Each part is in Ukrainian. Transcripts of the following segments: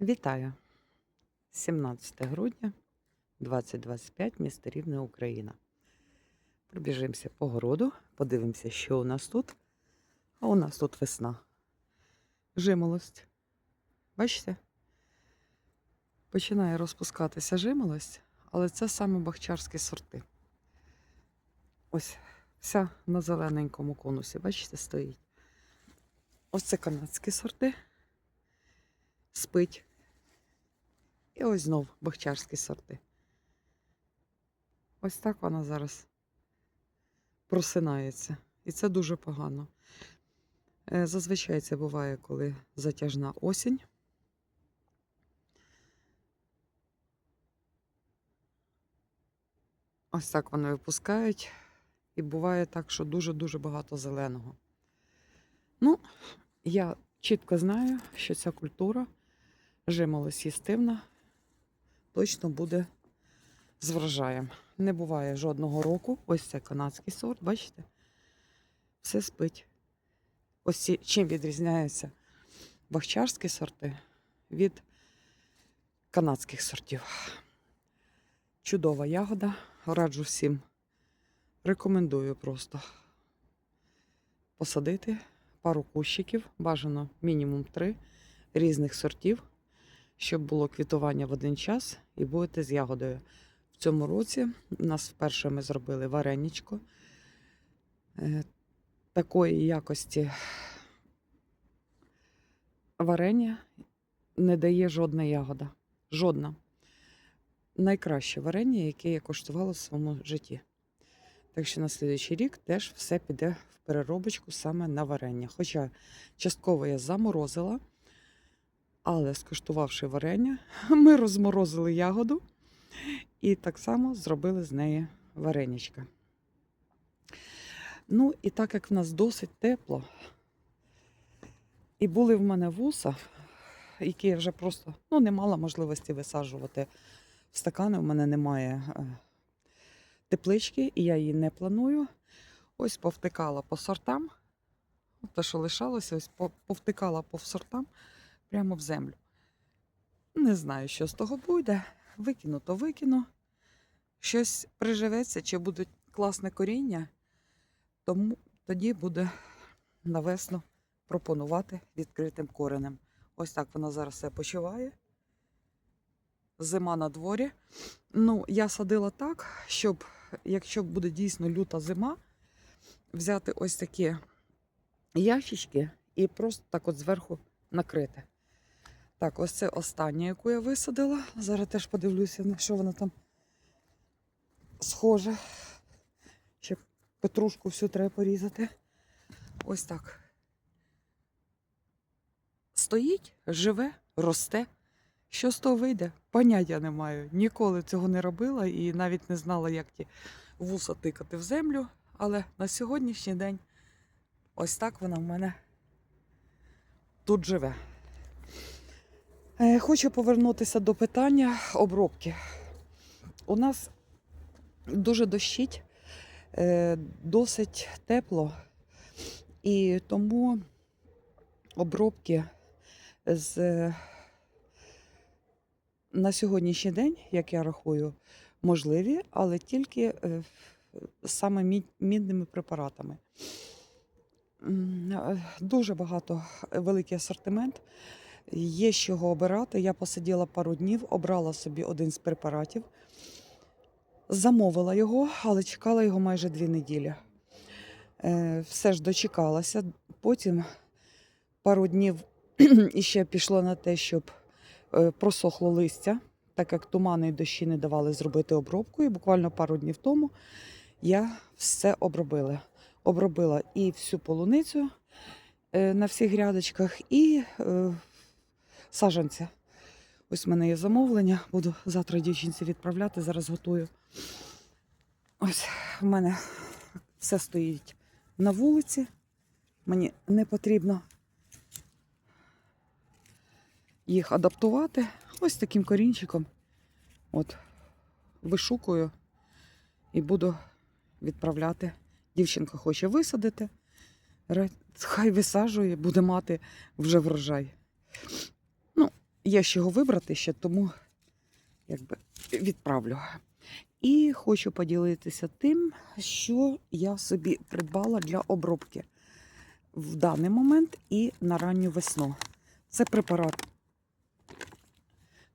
Вітаю! 17 грудня 2025, місто Рівне, Україна. Пробіжимося по городу, подивимося, що у нас тут. А у нас тут весна. Жимолость. Бачите? Починає розпускатися жимолость, але це саме бахчарські сорти. Ось вся на зелененькому конусі, бачите, стоїть. Ось це канадські сорти. Спить. І ось знов бахчарські сорти. Ось так вона зараз просинається. І це дуже погано. Е, Зазвичай це буває, коли затяжна осінь. Ось так вони випускають. І буває так, що дуже-дуже багато зеленого. Ну, я чітко знаю, що ця культура жимолость їстивна, точно буде з врожаєм. Не буває жодного року. Ось це канадський сорт, бачите? Все спить. Ось чим відрізняються бахчарські сорти від канадських сортів. Чудова ягода. Раджу всім. Рекомендую просто посадити пару кущиків, бажано мінімум три різних сортів, щоб було квітування в один час і будете з ягодою. В цьому році у нас вперше ми зробили вареничко е, такої якості варення не дає жодна ягода. Жодна. Найкраще варення, яке я коштувала в своєму житті. Так що на слідуючий рік теж все піде в переробочку саме на варення. Хоча частково я заморозила, але скуштувавши варення, ми розморозили ягоду і так само зробили з неї вареничка. Ну, і так як в нас досить тепло, і були в мене вуса, які я вже просто ну, не мала можливості висаджувати в стакани. У мене немає е, теплички, і я її не планую. Ось повтикала по сортам. Те, що лишалося, ось повтикала по сортам прямо в землю. Не знаю, що з того буде. Викину, то викину. Щось приживеться, чи буде класне коріння, тому тоді буде на весну пропонувати відкритим коренем. Ось так вона зараз все почуває. Зима на дворі. Ну, я садила так, щоб, якщо буде дійсно люта зима, взяти ось такі ящички і просто так от зверху накрити. Так, ось це остання, яку я висадила. Зараз теж подивлюся, на що вона там схоже. Ще петрушку всю треба порізати. Ось так. Стоїть, живе, росте. Що з того вийде? Поняття не маю. Ніколи цього не робила і навіть не знала, як ті вуса тикати в землю. Але на сьогоднішній день ось так вона в мене тут живе. Е, Хочу повернутися до питання обробки. У нас дуже дощить, е, досить тепло, і тому обробки з на сьогоднішній день, як я рахую, можливі, але тільки е, саме мідними препаратами. Дуже багато великий асортимент. Є з чого обирати. Я посиділа пару днів, обрала собі один з препаратів, замовила його, але чекала його майже дві неділі. Е, Все ж дочекалася. Потім пару днів іще пішло на те, щоб е, просохло листя, так як тумани і дощі не давали зробити обробку. І буквально пару днів тому я все обробила. Обробила і всю полуницю е, на всіх грядочках, і саджанця. Ось в мене є замовлення. Буду завтра дівчинці відправляти, зараз готую. Ось в мене все стоїть на вулиці. Мені не потрібно їх адаптувати. Ось таким корінчиком. От, вишукую і буду відправляти. Дівчинка хоче висадити. Хай висаджує, буде мати вже врожай. Є з чого вибрати ще, тому якби відправлю. І хочу поділитися тим, що я собі придбала для обробки в даний момент і на ранню весну. Це препарат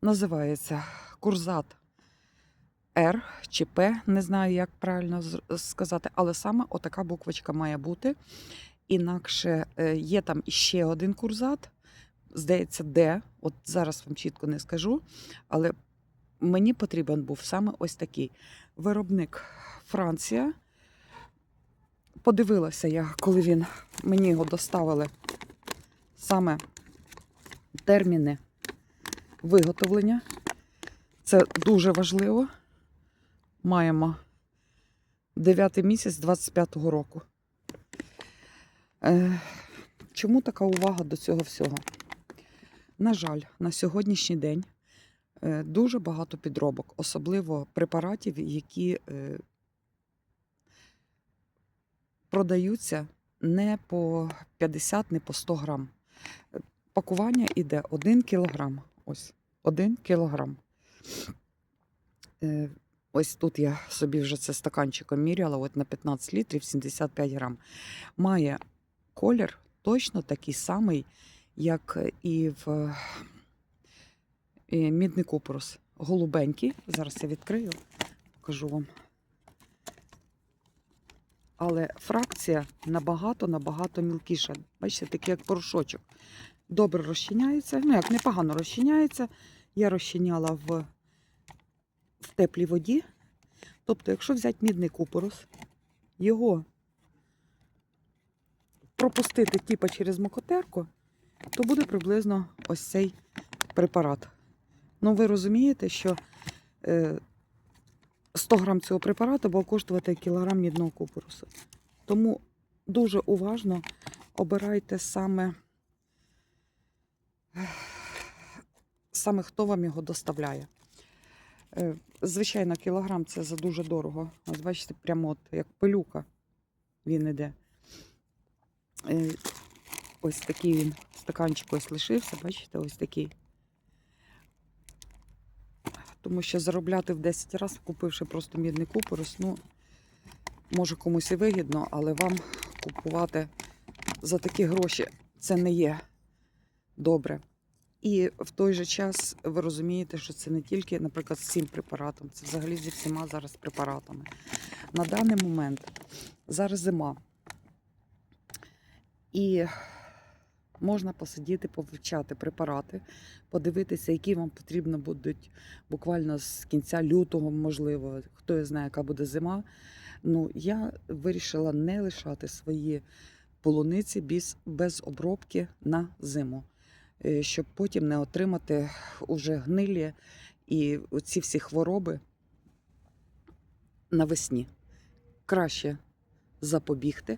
називається Курзат Р чи П, не знаю, як правильно сказати, але саме отака буквочка має бути. Інакше е, є там іще один курзат, здається, Д. От зараз вам чітко не скажу, але мені потрібен був саме ось такий виробник Франція. Подивилася я, коли він мені його доставили саме терміни виготовлення. Це дуже важливо. Маємо 9 місяць 25-го року. Е, чому така увага до цього всього? На жаль, на сьогоднішній день е, дуже багато підробок, особливо препаратів, які е, продаються не по 50, не по 100 грам. Пакування йде 1 кілограм. Ось 1 кілограм. Е, Ось тут я собі вже це стаканчиком міряла, от на 15 літрів 75 грам. Має колір точно такий самий, як і в е, мідний купорос. Голубенький. Зараз я відкрию, покажу вам. Але фракція набагато-набагато мілкіша. Бачите, такий як порошочок. Добре розчиняється. Ну, як непогано розчиняється. Я розчиняла в, в теплій воді. Тобто, якщо взяти мідний купорос, його пропустити типа через мокотерку, то буде приблизно ось цей препарат. Ну, ви розумієте, що е, 100 грам цього препарату буде коштувати кілограм мідного купоросу. Тому дуже уважно обирайте саме, саме хто вам його доставляє. Е, Звичайно, кілограм це за дуже дорого. Ось бачите, прямо от як пилюка він іде. Ось такий він стаканчик ось лишився, бачите, ось такий. Тому що заробляти в 10 разів, купивши просто мідний купорос, ну, може комусь і вигідно, але вам купувати за такі гроші це не є добре. І в той же час ви розумієте, що це не тільки, наприклад, з цим препаратом, це взагалі зі всіма зараз препаратами. На даний момент зараз зима. І можна посидіти, повивчати препарати, подивитися, які вам потрібно будуть буквально з кінця лютого, можливо, хто знає, яка буде зима. Ну, я вирішила не лишати свої полуниці без, без обробки на зиму, е, щоб потім не отримати уже гнилі і ці всі хвороби навесні. Краще запобігти,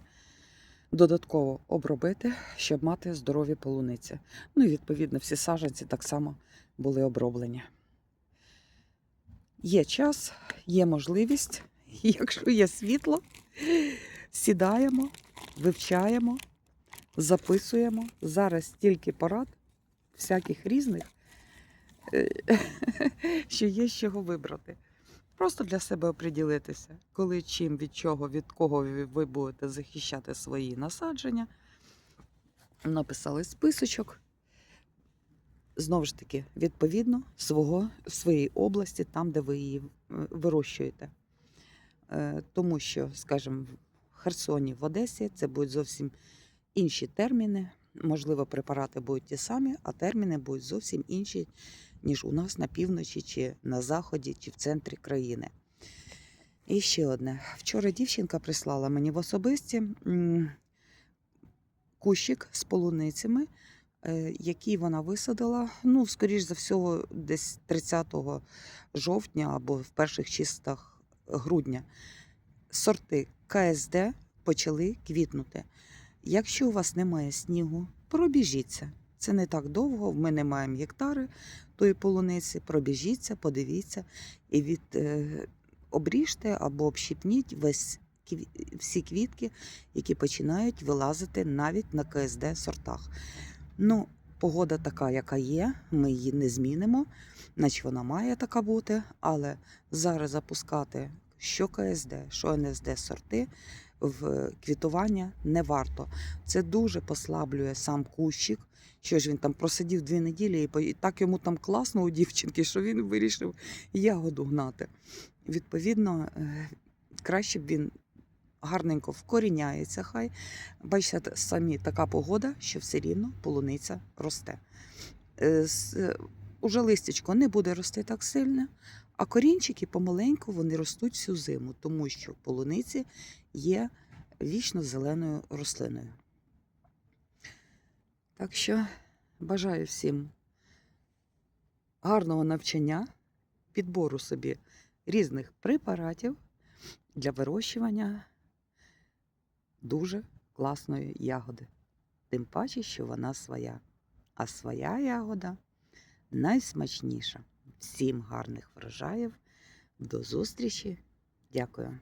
додатково обробити, щоб мати здорові полуниці. Ну і відповідно всі саджанці так само були оброблені. Є час, є можливість, якщо є світло, сідаємо, вивчаємо, записуємо. Зараз стільки порад, всяких різних, е, що є з чого вибрати. Просто для себе оприділитися, коли чим, від чого, від кого ви будете захищати свої насадження. Написали списочок. Знову ж таки, відповідно свого, своєї області, там, де ви її е, вирощуєте. Е, Тому що, скажімо, в Херсоні, в Одесі це будуть зовсім інші терміни. Можливо, препарати будуть ті самі, а терміни будуть зовсім інші, ніж у нас на півночі, чи на заході, чи в центрі країни. І ще одне. Вчора дівчинка прислала мені в особисті кущик з полуницями, е, який вона висадила, ну, скоріш за всього, десь 30 жовтня або в перших чистах грудня. Сорти КСД почали квітнути. Якщо у вас немає снігу, пробіжіться. Це не так довго. Ми не маємо гектари тої полуниці. Пробіжіться, подивіться і від, е, обріжте або общипніть весь кві- всі квітки, які починають вилазити навіть на КСД сортах. Ну, Погода така, яка є, ми її не змінимо, наче вона має така бути, але зараз запускати що КСД, що НСД сорти в квітування не варто. Це дуже послаблює сам кущик. Що ж він там просидів дві неділі, і так йому там класно у дівчинки, що він вирішив ягоду гнати. Відповідно, е, краще б він гарненько вкоріняється хай. Бачите, самі така погода, що все рівно полуниця росте. Е, е, Уже листячко не буде рости так сильно, а корінчики помаленьку вони ростуть всю зиму, тому що полуниці є вічно зеленою рослиною. Так що бажаю всім гарного навчання, підбору собі різних препаратів для вирощування дуже класної ягоди. Тим паче, що вона своя. А своя ягода найсмачніша. Всім гарних врожаїв. До зустрічі. Дякую.